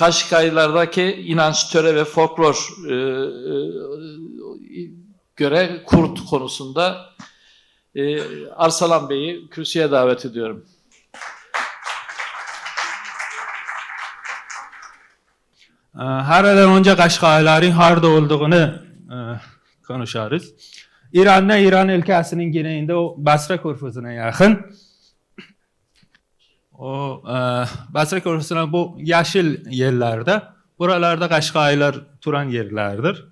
Kaşkaylardaki inanç, töre ve folklor e, e, göre kurt konusunda e, Arsalan Bey'i kürsüye davet ediyorum. Ee, Her elden önce Kaşkayların harda olduğunu e, konuşarız. İran'da İran ülkesinin güneyinde o Basra Körfezi'ne yakın. O e, Basra Körfezi'ne bu yeşil yerlerde, buralarda Kaşkaylar turan yerlerdir.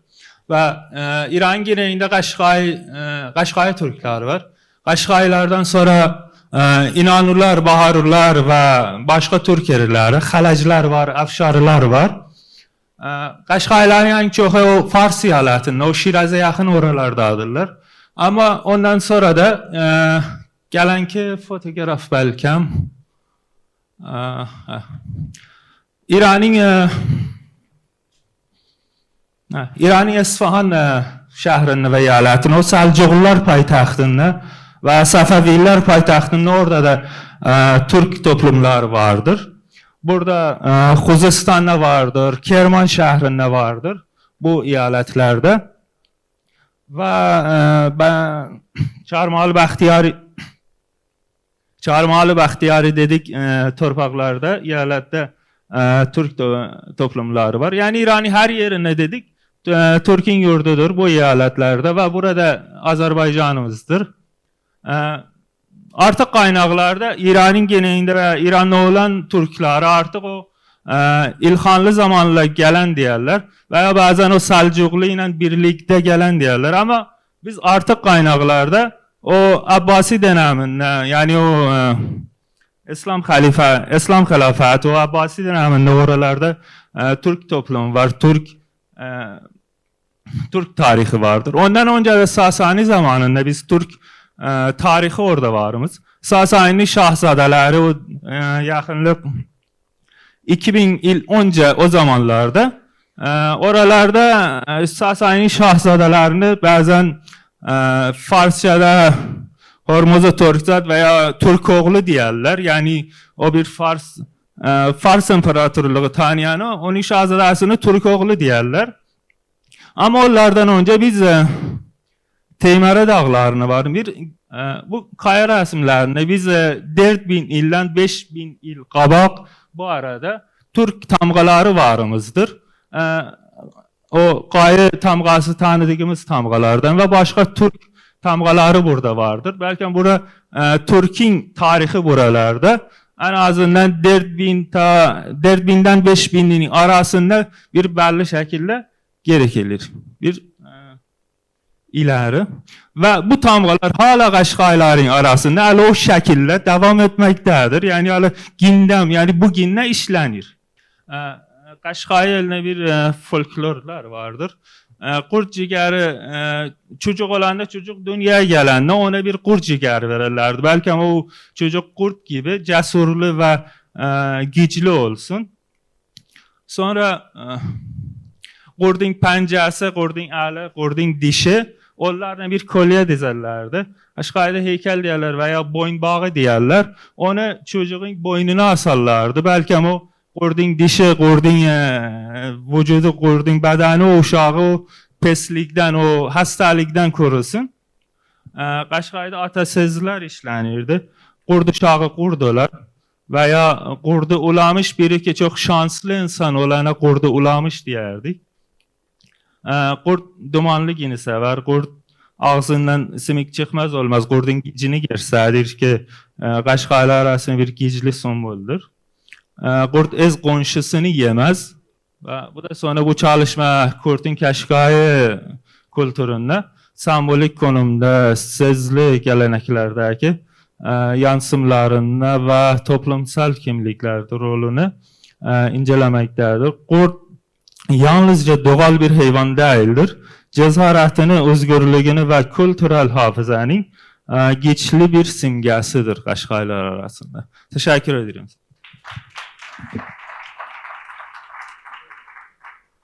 Ve e, İran güneyinde Kaşkay, e, Kaşkay Türkler var. Kaşkaylardan sonra e, İnanurlar, Baharurlar ve başka Türk yerleri, Halaclar var, Afşarlar var. Qaşqayların en çoxu o Fars eyalətində, o Şirazə yaxın oralardadırlar. Amma ondan sonra da e, gələn ki fotoqraf bəlkəm e. İranın e, İranın İsfahan e, şəhərində və eyalətində, o Səlcuqlular paytaxtında və Səfəvilər paytaxtında orada da e, Türk toplumlar vardır. Burada Xuzistan'da vardır, Kerman şehrinde vardır bu. Ve e, ben Çarmalı Bəxtiyari Çarmalı Bəxtiyari dedik e, torpaqlarda, eyalette e, Türk to- toplumları var. Yani İran'ın her yerine dedik e, Türk'ün yurdudur bu eyaletlerde ve burada Azerbaycanımızdır. E, Artıq qaynaqlarda İranın geneyində və İranda olan türkləri artıq o ə, İlxanlı zamanla gələn deyərlər və ya bəzən o Səlcuqlu ilə birlikdə gələn deyərlər. Amma biz artıq qaynaqlarda o Abbasi dönəmindən, yəni o ə, İslam xəlifə, İslam xilafəti o Abbasi dönəmində oralarda ə, Türk toplumu var, Türk ə, Türk tarixi vardır. Ondan önce de Sasani zamanında biz Türk e, tarixi orada varımız. Sasani şahzadeleri o e, yakınlık 2000 yıl önce o zamanlarda e, oralarda e, Sasani şahzadelerini bazen e, Farsçada Hormuz'a Türkzat veya Türkoğlu diyorlar. Yani o bir Fars e, Fars İmparatorluğu tanıyanı onun şahzadesini Türkoğlu diyorlar. Ama onlardan önce biz e, Teymərə dağlarına var. Bir e, bu kaya rəsmlərində biz e, 4000 ildən 5000 il qabaq bu arada Türk tamğaları varımızdır. E, o qayı tamğası tanıdığımız tamğalardan və başqa Türk tamğaları burada vardır. Bəlkə bura e, Türk'ün tarixi buralarda en azından 4000 ta 4000'den 5000'in arasında bir belli şekilde gerekilir. Bir e, ileri ve bu tamğalar hala Qaşqayların arasında hələ o şəkildə davam etməkdədir. Yəni hələ gündəm, yəni bu gündə işlənir. Ə, Qaşqay elinə bir ə, folklorlar vardır. Ə, Qurd cigəri ə, çocuk olanda çocuk dünyaya gələndə ona bir qurd cigəri verirlərdi. Bəlkə o çocuk qurd gibi cesurlu və ə, güclü olsun. Sonra ə, qurdun pəncəsi, qurdun əli, qurdun dişi onlarla bir kolye dizerlerdi. Aşkayda heykel diyorlar veya boyun bağı diyorlar. Onu çocuğun boynuna asarlardı. Belki ama o qurdun dişi, qurdun e, vücudu, qurdun bədəni o uşağı o peslikdən, o hastalıktan korusun. E, Qaşqayda atasözlər işlənirdi. Qurd uşağı qurdular veya qurdu ulamış biri ki çok şanslı insan olana qurdu ulamış diyerdik. Ee, Qurd dumanlı gini sever. Qurd ağzından simik çıkmaz olmaz. Qurdun gicini göstərir ki, e, Qaşqaylar arasında bir gicli simvoldur. Ee, Qurd öz qonşusunu yemez. Ve bu da sonra bu çalışma Kurdun Kaşqayı kültüründe sembolik konumda sözlü geleneklerdeki e, yansımlarında ve toplumsal kimliklerde rolünü e, incelemektedir. Qurd yalnızca doğal bir hayvan değildir. Cesaretini, özgürlüğünü ve kültürel hafızanın e, güçlü bir simgesidir Qaşqaylar arasında. Teşekkür ederim. you.